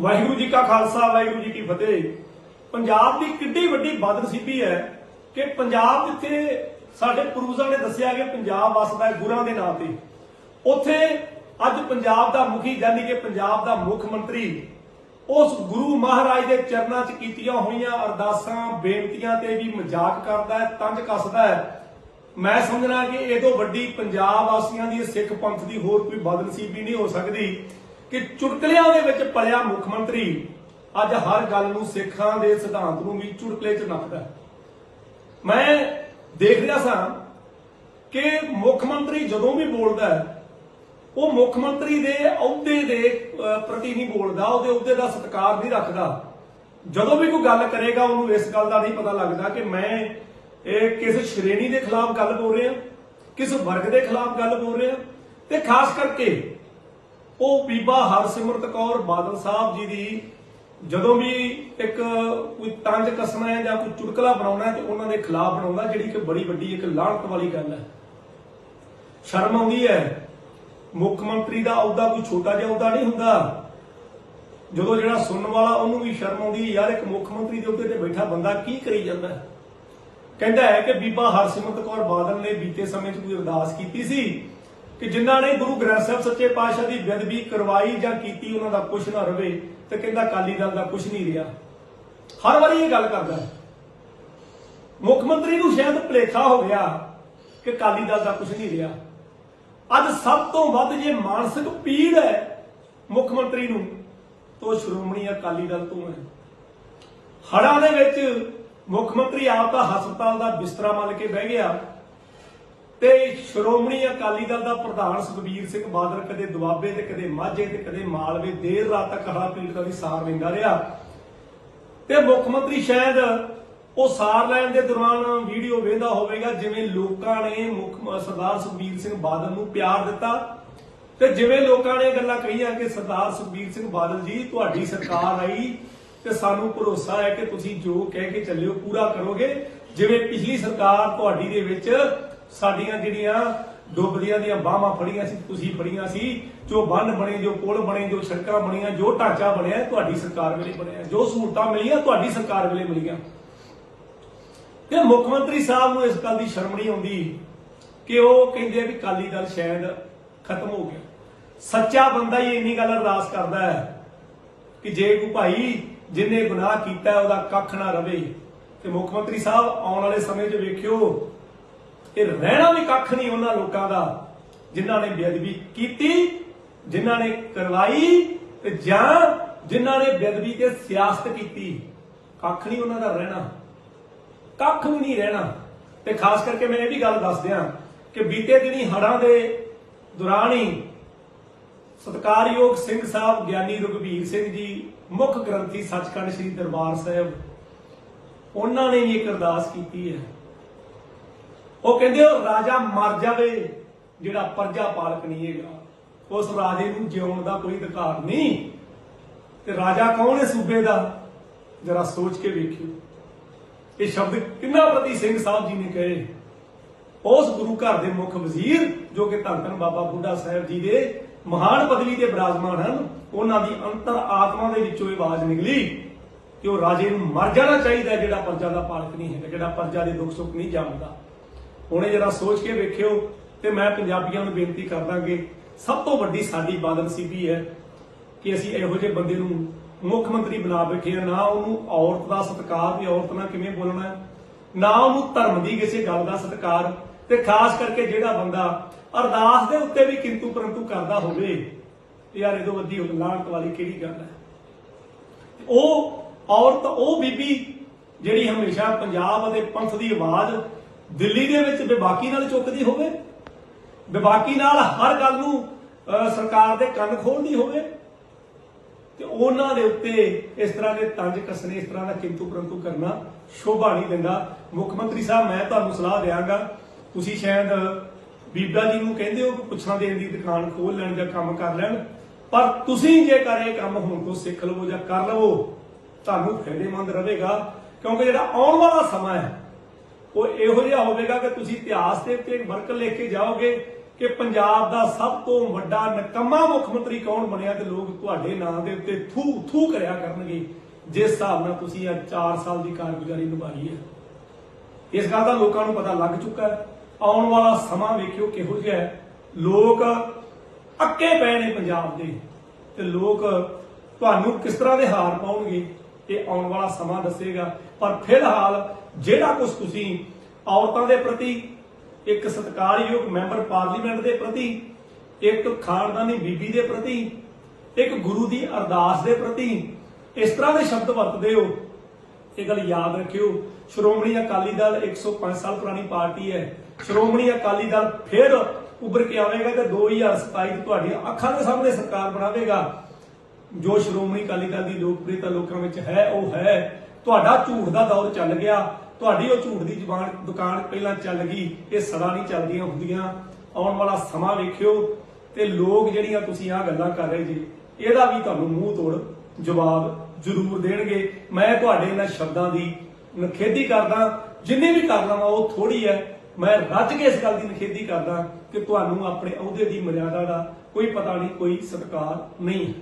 ਵਾਹਿਗੁਰੂ ਜੀ ਕਾ ਖਾਲਸਾ, ਵਾਹਿਗੁਰੂ ਜੀ ਕੀ ਫਤਿਹ। ਪੰਜਾਬ ਦੀ ਕਿੱਡੀ ਵੱਡੀ ਬਦਨਸੀਬੀ ਹੈ ਕਿ ਪੰਜਾਬ ਜਿੱਥੇ ਸਾਡੇ ਪੂਰਵਜਾਂ ਨੇ ਦੱਸਿਆ ਕਿ ਪੰਜਾਬ ਵਸਦਾ ਗੁਰਾਂ ਦੇ ਨਾਂ ਤੇ। ਉੱਥੇ ਅੱਜ ਪੰਜਾਬ ਦਾ ਮੁਖੀ, ਯਾਨੀ ਕਿ ਪੰਜਾਬ ਦਾ ਮੁੱਖ ਮੰਤਰੀ, ਉਸ ਗੁਰੂ ਮਹਾਰਾਜ ਦੇ ਚਰਨਾਂ 'ਚ ਕੀਤੀਆਂ ਹੋਈਆਂ ਅਰਦਾਸਾਂ, ਬੇਨਤੀਆਂ ਤੇ ਵੀ ਮਜ਼ਾਕ ਕਰਦਾ ਹੈ, ਤੰਜ ਕੱਸਦਾ ਹੈ। ਮੈਂ ਸਮਝਣਾ ਕਿ ਇਹ ਤੋਂ ਵੱਡੀ ਪੰਜਾਬ ਵਾਸੀਆਂ ਦੀ ਸਿੱਖ ਪੰਥ ਦੀ ਹੋਰ ਕੋਈ ਬਦਨਸੀਬੀ ਨਹੀਂ ਹੋ ਸਕਦੀ। ਕਿ ਚੁਟਕਲਿਆਂ ਦੇ ਵਿੱਚ ਪਲਿਆ ਮੁੱਖ ਮੰਤਰੀ ਅੱਜ ਹਰ ਗੱਲ ਨੂੰ ਸਿੱਖਾਂ ਦੇ ਸਿਧਾਂਤ ਨੂੰ ਵੀ ਚੁਟਕਲੇ 'ਚ ਨੱਪਦਾ ਮੈਂ ਦੇਖ ਰਿਹਾ ਸਾਂ ਕਿ ਮੁੱਖ ਮੰਤਰੀ ਜਦੋਂ ਵੀ ਬੋਲਦਾ ਉਹ ਮੁੱਖ ਮੰਤਰੀ ਦੇ ਅਹੁਦੇ ਦੇ ਪ੍ਰਤੀ ਨਹੀਂ ਬੋਲਦਾ, ਉਹਦੇ ਅਹੁਦੇ ਦਾ ਸਤਿਕਾਰ ਨਹੀਂ ਰੱਖਦਾ। ਜਦੋਂ ਵੀ ਕੋਈ ਗੱਲ ਕਰੇਗਾ, ਉਹਨੂੰ ਇਸ ਗੱਲ ਦਾ ਨਹੀਂ ਪਤਾ ਲੱਗਦਾ ਕਿ ਮੈਂ ਇਹ ਕਿਸ ਸ਼੍ਰੇਣੀ ਦੇ ਖਿਲਾਫ ਗੱਲ ਬੋਲ ਰਿਹਾ, ਕਿਸ ਵਰਗ ਦੇ ਖਿਲਾਫ ਗੱਲ ਬੋਲ ਰਿਹਾ। ਤੇ ਖਾਸ ਕਰਕੇ ਉਹ ਬੀਬਾ ਹਰਸਿਮਰਤ ਕੌਰ ਬਾਦਲ ਸਾਹਿਬ ਜੀ ਦੀ ਜਦੋਂ ਵੀ ਇੱਕ ਕੋਈ ਤੰਜ ਕੱਸਣਾ ਹੈ ਜਾਂ ਕੋਈ ਚੁਟਕਲਾ ਬਣਾਉਣਾ ਹੈ ਤੇ ਉਹਨਾਂ ਦੇ ਖਿਲਾਫ ਬਣਾਉਂਦਾ, ਜਿਹੜੀ ਕਿ ਬੜੀ ਵੱਡੀ ਇੱਕ ਲਾਹਨਤ ਵਾਲੀ ਗੱਲ ਹੈ। ਸ਼ਰਮ ਆਉਂਦੀ ਹੈ। ਮੁੱਖ ਮੰਤਰੀ ਦਾ ਅਹੁਦਾ ਕੋਈ ਛੋਟਾ ਜਿਹਾ ਅਹੁਦਾ ਨਹੀਂ ਹੁੰਦਾ। ਜਦੋਂ ਜਿਹੜਾ ਸੁਣਨ ਵਾਲਾ ਉਹਨੂੰ ਵੀ ਸ਼ਰਮ ਆਉਂਦੀ ਯਾਰ ਇੱਕ ਮੁੱਖ ਮੰਤਰੀ ਦੇ ਅਹੁਦੇ ਤੇ ਬੈਠਾ ਬੰਦਾ ਕੀ ਕਰੀ ਜਾਂਦਾ ਕਹਿੰਦਾ ਹੈ ਕਿ ਬੀਬਾ ਹਰਸਿਮਰਤ ਕੌਰ ਬਾਦਲ ਨੇ ਬੀਤੇ ਸਮੇਂ 'ਚ ਕੋਈ ਅਰਦਾਸ ਕੀਤੀ ਸੀ ਕਿ ਜਿਨ੍ਹਾਂ ਨੇ ਗੁਰੂ ਗ੍ਰੰਥ ਸਾਹਿਬ ਸੱਚੇ ਪਾਤਸ਼ਾਹ ਦੀ ਬੇਅਦਬੀ ਕਰਵਾਈ ਜਾਂ ਕੀਤੀ, ਉਹਨਾਂ ਦਾ ਕੁਝ ਨਾ ਰਵੇ ਤੇ ਕਹਿੰਦਾ ਅਕਾਲੀ ਦਲ ਦਾ ਕੁਝ ਨਹੀਂ ਰਿਹਾ। ਹਰ ਵਾਰੀ ਇਹ ਗੱਲ ਕਰਦਾ ਮੁੱਖ ਮੰਤਰੀ ਨੂੰ ਸ਼ਾਇਦ ਭੁਲੇਖਾ ਹੋ ਗਿਆ ਕਿ ਅਕਾਲੀ ਦਲ ਦਾ ਕੁਝ ਨਹੀਂ ਰਿਹਾ। ਅੱਜ ਸਭ ਤੋਂ ਵੱਧ ਜੇ ਮਾਨਸਿਕ ਪੀੜ ਹੈ ਮੁੱਖ ਮੰਤਰੀ ਨੂੰ, ਤਾਂ ਉਹ ਸ਼੍ਰੋਮਣੀ ਅਕਾਲੀ ਦਲ ਤੋਂ ਹੈ। ਹੜ੍ਹਾਂ ਦੇ ਵਿੱਚ ਮੁੱਖ ਮੰਤਰੀ ਆਪ ਦਾ ਹਸਪਤਾਲ ਦਾ ਬਿਸਤਰਾ ਮੰਨ ਕੇ ਬਹਿ ਗਿਆ। ਤੇ ਸ਼੍ਰੋਮਣੀ ਅਕਾਲੀ ਦਲ ਦਾ ਪ੍ਰਧਾਨ ਸੁਖਬੀਰ ਸਿੰਘ ਬਾਦਲ ਕਦੇ ਦੁਆਬੇ ਤੇ ਕਦੇ ਮਾਝੇ ਤੇ ਕਦੇ ਮਾਲਵੇ ਦੇਰ ਰਾਤ ਤੱਕ ਹੜ੍ਹਾਂ ਪੀੜਤਾਂ ਦੀ ਸਾਰ ਲੈਂਦਾ ਰਿਹਾ। ਤੇ ਮੁੱਖ ਮੰਤਰੀ ਸ਼ਾਇਦ ਉਹ ਸਾਰ ਲੈਣ ਦੇ ਦੌਰਾਨ ਵੀਡੀਓ ਵੇਖਦਾ ਹੋਵੇਗਾ, ਜਿਵੇਂ ਲੋਕਾਂ ਨੇ ਮੁੱਖ ਸਰਦਾਰ ਸੁਖਬੀਰ ਸਿੰਘ ਬਾਦਲ ਨੂੰ ਪਿਆਰ ਦਿੱਤਾ। ਤੇ ਜਿਵੇਂ ਲੋਕਾਂ ਨੇ ਗੱਲਾਂ ਕਹੀਆਂ ਕਿ ਸਰਦਾਰ ਸੁਖਬੀਰ ਸਿੰਘ ਬਾਦਲ ਜੀ, ਤੁਹਾਡੀ ਸਰਕਾਰ ਆਈ ਤੇ ਸਾਨੂੰ ਭਰੋਸਾ ਹੈ ਕਿ ਤੁਸੀਂ ਜੋ ਕਹਿ ਕੇ ਚੱਲਿਓ ਪੂਰਾ ਕਰੋਗੇ। ਜਿਵੇਂ ਪਿਛਲੀ ਸਰਕਾਰ ਤੁਹਾਡੀ ਦੇ ਵਿੱਚ ਸਾਡੀਆਂ ਜਿਹੜੀਆਂ ਡੁੱਬਦੀਆਂ ਦੀਆਂ ਬਾਹਾਂ ਫੜੀਆਂ ਸੀ, ਤੁਸੀਂ ਫੜੀਆਂ ਸੀ, ਜੋ ਬੰਨ ਬਣੇ, ਜੋ ਪੁਲ ਬਣੇ, ਜੋ ਸੜਕਾਂ ਬਣੀਆਂ, ਜੋ ਢਾਂਚਾ ਬਣਿਆ, ਤੁਹਾਡੀ ਸਰਕਾਰ ਵੇਲੇ ਬਣਿਆ, ਜੋ ਸਹੂਲਤਾਂ ਮਿਲੀਆਂ, ਤੁਹਾਡੀ ਸਰਕਾਰ ਵੇਲੇ ਮਿਲੀਆਂ। ਤੇ ਮੁੱਖ ਮੰਤਰੀ ਸਾਹਿਬ ਨੂੰ ਇਸ ਗੱਲ ਦੀ ਸ਼ਰਮ ਨਹੀਂ ਆਉਂਦੀ ਕਿ ਉਹ ਕਹਿੰਦੇ ਆ ਵੀ ਕਾਲੀ ਦਲ ਸ਼ਾਇਦ ਖਤਮ ਹੋ ਗਿਆ। ਸੱਚਾ ਬੰਦਾ ਹੀ ਇੰਨੀ ਗੱਲ ਅਰਦਾਸ ਕਰਦਾ ਹੈ ਕਿ ਜੇ ਕੋਈ ਭਾਈ ਜਿਨੇ ਗੁਨਾਹ ਕੀਤਾ, ਉਹਦਾ ਕੱਖ ਨਾ ਰਵੇ। ਤੇ ਮੁੱਖ ਮੰਤਰੀ ਸਾਹਿਬ ਆਉਣ ਵਾਲੇ ਸਮੇਂ 'ਚ ਵੇਖਿਓ ਇਹ ਰਹਿਣਾ ਵੀ ਕੱਖ ਨਹੀਂ ਉਹਨਾਂ ਲੋਕਾਂ ਦਾ, ਜਿਨ੍ਹਾਂ ਨੇ ਬੇਅਦਬੀ ਕੀਤੀ, ਜਿਨ੍ਹਾਂ ਨੇ ਕਰਵਾਈ ਤੇ ਜਾਂ ਜਿਨ੍ਹਾਂ ਨੇ ਬੇਅਦਬੀ ਤੇ ਸਿਆਸਤ ਕੀਤੀ। ਕੱਖ ਨਹੀਂ ਉਹਨਾਂ ਦਾ ਰਹਿਣਾ। ਕੱਖ ਵੀ ਨਹੀਂ ਰਹਿਣਾ। ਤੇ ਖਾਸ ਕਰਕੇ ਮੈਂ ਇਹ ਵੀ ਗੱਲ ਦੱਸ ਦਿਆਂ ਕਿ ਬੀਤੇ ਦਿਨੀ ਹੜ੍ਹਾਂ ਦੇ ਦੌਰਾਨ ਹੀ ਸਤਕਾਰਯੋਗ ਸਿੰਘ ਸਾਹਿਬ ਗਿਆਨੀ ਰਘਬੀਰ ਸਿੰਘ ਜੀ, ਮੁੱਖ ਗ੍ਰੰਥੀ ਸੱਚਖੰਡ ਸ੍ਰੀ ਦਰਬਾਰ ਸਾਹਿਬ, ਉਹਨਾਂ ਨੇ ਵੀ ਇੱਕ ਅਰਦਾਸ ਕੀਤੀ ਹੈ। ਉਹ ਕਹਿੰਦੇ ਉਹ ਰਾਜਾ ਮਰ ਜਾਵੇ, ਜਿਹੜਾ ਪਰਜਾ ਪਾਲਕ ਨਹੀਂ ਹੈਗਾ। ਉਸ ਰਾਜੇ ਨੂੰ ਜਿਉਣ ਦਾ ਕੋਈ ਅਧਿਕਾਰ ਨਹੀਂ। ਤੇ ਰਾਜਾ ਕੌਣ ਹੈ ਸੂਬੇ ਦਾ? ਜਰਾ ਸੋਚ ਕੇ ਵੇਖਿਓ। ਇਹ ਸ਼ਬਦ ਕਿੰਨਾ ਪ੍ਰਤੀ ਸਿੰਘ ਸਾਹਿਬ ਜੀ ਨੇ ਕਹੇ। ਉਸ ਗੁਰੂ ਘਰ ਦੇ ਮੁੱਖ ਵਜ਼ੀਰ, ਜੋ ਕਿ ਧੰਨ ਧੰਨ ਬਾਬਾ ਬੁੱਢਾ ਸਾਹਿਬ ਜੀ ਦੇ ਮਹਾਨ ਪਦਵੀ ਤੇ ਬਰਾਜਮਾਨ ਹਨ, ਉਹਨਾਂ ਦੀ ਅੰਤਰ ਆਤਮਾ ਦੇ ਵਿੱਚੋਂ ਇਹ ਆਵਾਜ਼ ਨਿਕਲੀ ਕਿ ਉਹ ਰਾਜੇ ਨੂੰ ਮਰ ਜਾਣਾ ਚਾਹੀਦਾ ਜਿਹੜਾ ਪਰਜਾ ਦਾ ਪਾਲਕ ਨਹੀਂ ਹੈਗਾ, ਜਿਹੜਾ ਪਰਜਾ ਦੇ ਦੁੱਖ ਸੁੱਖ ਨਹੀਂ ਜਾਣਦਾ। ਹੁਣੇ ਜਰਾ ਸੋਚ ਕੇ ਵੇਖਿਓ ਤੇ ਮੈਂ ਪੰਜਾਬੀਆਂ ਨੂੰ ਬੇਨਤੀ ਕਰਦਾ ਸਭ ਤੋਂ ਵੱਡੀ ਸਾਡੀ ਬਦਨਸੀਬੀ ਹੈ ਕਿ ਅਸੀਂ ਇਹੋ ਜਿਹੇ ਬੰਦੇ ਨੂੰ ਮੁੱਖ ਮੰਤਰੀ ਬਣਾ ਬੈਠੇ ਆ ਨਾ ਉਹਨੂੰ ਔਰਤ ਦਾ ਸਤਿਕਾਰ ਵੀ ਔਰਤ ਨਾਲ ਕਿਵੇਂ ਬੋਲਣਾ ਨਾ ਉਹਨੂੰ ਧਰਮ ਦੀ ਕਿਸੇ ਗੱਲ ਦਾ ਸਤਿਕਾਰ। ਤੇ ਖਾਸ ਕਰਕੇ ਜਿਹੜਾ ਬੰਦਾ ਅਰਦਾਸ ਦੇ ਉੱਤੇ ਵੀ ਕਿੰਤੂ ਪਰੰਤੂ ਕਰਦਾ ਹੋਵੇ ਯਾਰ ਇਹਦੋਂ ਵੱਡੀ ਲਾਹਨਤ ਵਾਲੀ ਕਿਹੜੀ ਗੱਲ ਹੈ? ਉਹ ਔਰਤ, ਉਹ ਬੀਬੀ ਜਿਹੜੀ ਹਮੇਸ਼ਾ ਪੰਜਾਬ ਅਤੇ ਪੰਥ ਦੀ ਆਵਾਜ਼ ਦਿੱਲੀ ਦੇ ਵਿੱਚ ਬੇਬਾਕੀ ਨਾਲ ਚੁੱਕਦੀ ਹੋਵੇ, ਬੇਬਾਕੀ ਨਾਲ ਹਰ ਗੱਲ ਨੂੰ ਸਰਕਾਰ ਦੇ ਕੰਨ ਖੋਲਦੀ ਹੋਵੇ, ਤੇ ਉਹਨਾਂ ਦੇ ਉੱਤੇ ਇਸ ਤਰ੍ਹਾਂ ਦੇ ਤੰਜ ਕੱਸਣੇ, ਇਸ ਤਰ੍ਹਾਂ ਦਾ ਕਿੰਤੂ ਪਰੰਤੂ ਕਰਨਾ ਸ਼ੋਭਾ ਨਹੀਂ ਦਿੰਦਾ। ਮੁੱਖ ਮੰਤਰੀ ਸਾਹਿਬ, ਮੈਂ ਤੁਹਾਨੂੰ ਸਲਾਹ ਦਿਆਂਗਾ, ਤੁਸੀਂ ਸ਼ਾਇਦ ਬੀਬਾ ਜੀ ਨੂੰ ਕਹਿੰਦੇ ਹੋ ਕਿ ਪੁੱਛਾਂ ਦੇਣ ਦੀ ਦੁਕਾਨ ਖੋਲ ਲੈਣ ਜਾਂ ਕੰਮ ਕਰ ਲੈਣ, ਪਰ ਤੁਸੀਂ ਜੇਕਰ ਇਹ ਕੰਮ ਹੁਣ ਤੋਂ ਸਿੱਖ ਲਵੋ ਜਾਂ ਕਰ ਲਵੋ, ਤੁਹਾਨੂੰ ਫਾਇਦੇਮੰਦ ਰਹੇਗਾ, ਕਿਉਂਕਿ ਜਿਹੜਾ ਆਉਣ ਵਾਲਾ ਸਮਾਂ ਹੈ ਉਹ ਇਹੋ ਜਿਹਾ ਹੋਵੇਗਾ ਕਿ ਤੁਸੀਂ ਇਤਿਹਾਸ ਦੇ ਉੱਤੇ ਵਰਕ ਲਿਖ ਕੇ ਜਾਓਗੇ ਕਿ ਪੰਜਾਬ ਦਾ ਸਭ ਤੋਂ ਵੱਡਾ ਨਕਮਾ ਮੁੱਖ ਮੰਤਰੀ ਕੌਣ ਬਣਿਆ ਤੇ ਲੋਕ ਤੁਹਾਡੇ ਨਾਂ ਦੇ ਉੱਤੇ ਥੂ ਥੂ ਕਰਿਆ ਕਰਨਗੇ? ਜਿਸ ਹਿਸਾਬ ਨਾਲ ਤੁਸੀਂ ਅੱਜ 4 ਸਾਲ ਦੀ ਕਾਰਗੁਜ਼ਾਰੀ ਨਿਭਾਈ ਹੈ। ਇਸ ਗੱਲ ਦਾ ਲੋਕਾਂ ਨੂੰ ਪਤਾ ਲੱਗ ਚੁੱਕਾ ਹੈ। ਆਉਣ ਵਾਲਾ ਸਮਾਂ ਵੇਖਿਓ ਕਿਹੋ ਜਿਹਾ ਹੈ। ਲੋਕ ਅੱਕੇ ਪਏ ਨੇ ਪੰਜਾਬ ਦੇ ਤੇ ਲੋਕ ਤੁਹਾਨੂੰ ਕਿਸ ਤਰ੍ਹਾਂ ਦੇ ਹਾਰ ਪਾਉਣਗੇ? ਇਹ ਆਉਣ ਵਾਲਾ ਸਮਾਂ ਦੱਸੇਗਾ। ਪਰ ਫਿਲਹਾਲ ਜਿਹੜਾ ਕੁਝ ਤੁਸੀਂ ਔਰਤਾਂ ਦੇ ਪ੍ਰਤੀ ਇੱਕ ਸਤਿਕਾਰਯੋਗ ਮੈਂਬਰ ਪਾਰਲੀਮੈਂਟ ਦੇ ਪ੍ਰਤੀ, ਇੱਕ ਖਾਨਦਾਨੀ ਬੀਬੀ ਦੇ ਪ੍ਰਤੀ, ਇੱਕ ਗੁਰੂ ਦੀ ਅਰਦਾਸ ਦੇ ਪ੍ਰਤੀ ਇਸ ਤਰ੍ਹਾਂ ਦੇ ਸ਼ਬਦ ਵਰਤਦੇ ਹੋ, ਇਹ ਗੱਲ ਯਾਦ ਰੱਖਿਓ। ਸ਼੍ਰੋਮਣੀ ਅਕਾਲੀ ਦਲ 105 ਸਾਲ ਪੁਰਾਣੀ ਪਾਰਟੀ ਹੈ। ਸ਼੍ਰੋਮਣੀ ਅਕਾਲੀ ਦਲ ਫਿਰ ਉੱਭਰ ਕੇ ਆਵੇਗਾ ਤੇ 2027 ਚ ਤੁਹਾਡੀਆਂ ਅੱਖਾਂ ਦੇ ਸਾਹਮਣੇ ਸਰਕਾਰ ਬਣਾਵੇਗਾ। ਜੋ ਸ਼੍ਰੋਮਣੀ ਅਕਾਲੀ ਦਲ ਦੀ ਲੋਕਪ੍ਰਿਯਤਾ ਲੋਕਾਂ ਵਿੱਚ ਹੈ, ਉਹ ਹੈ। ਤੁਹਾਡਾ ਝੂਠ ਦਾ ਦੌਰ ਚੱਲ ਗਿਆ। ਤੁਹਾਡੀ ਉਹ ਝੂਠ ਦੀ ਜ਼ੁਬਾਨ, ਦੁਕਾਨ ਪਹਿਲਾਂ ਚੱਲ ਗਈ, ਇਹ ਸਦਾ ਨਹੀਂ ਚੱਲਦੀਆਂ ਹੁੰਦੀਆਂ। ਆਉਣ ਵਾਲਾ ਸਮਾਂ ਵੇਖਿਓ ਤੇ ਲੋਕ ਜਿਹੜੀਆਂ ਤੁਸੀਂ ਆ ਗੱਲਾਂ ਕਰ ਰਹੇ ਜੀ, ਇਹਦਾ ਵੀ ਤੁਹਾਨੂੰ ਮੂੰਹ ਤੋੜ ਜਵਾਬ ਜ਼ਰੂਰ ਦੇਣਗੇ। ਮੈਂ ਤੁਹਾਡੇ ਇਹਨਾਂ ਸ਼ਬਦਾਂ ਦੀ ਨਖੇਦੀ ਕਰਦਾ। ਜਿੰਨੀ ਵੀ ਕਰ ਲਵਾਂ, ਉਹ ਥੋੜੀ ਹੈ। ਮੈਂ ਰੱਜ ਕੇ ਇਸ ਗੱਲ ਦੀ ਨਖੇਦੀ ਕਰਦਾ ਕਿ ਤੁਹਾਨੂੰ ਆਪਣੇ ਅਹੁਦੇ ਦੀ ਮਰਿਆਦਾ ਦਾ ਕੋਈ ਪਤਾ ਨਹੀਂ, ਕੋਈ ਸਤਿਕਾਰ ਨਹੀਂ।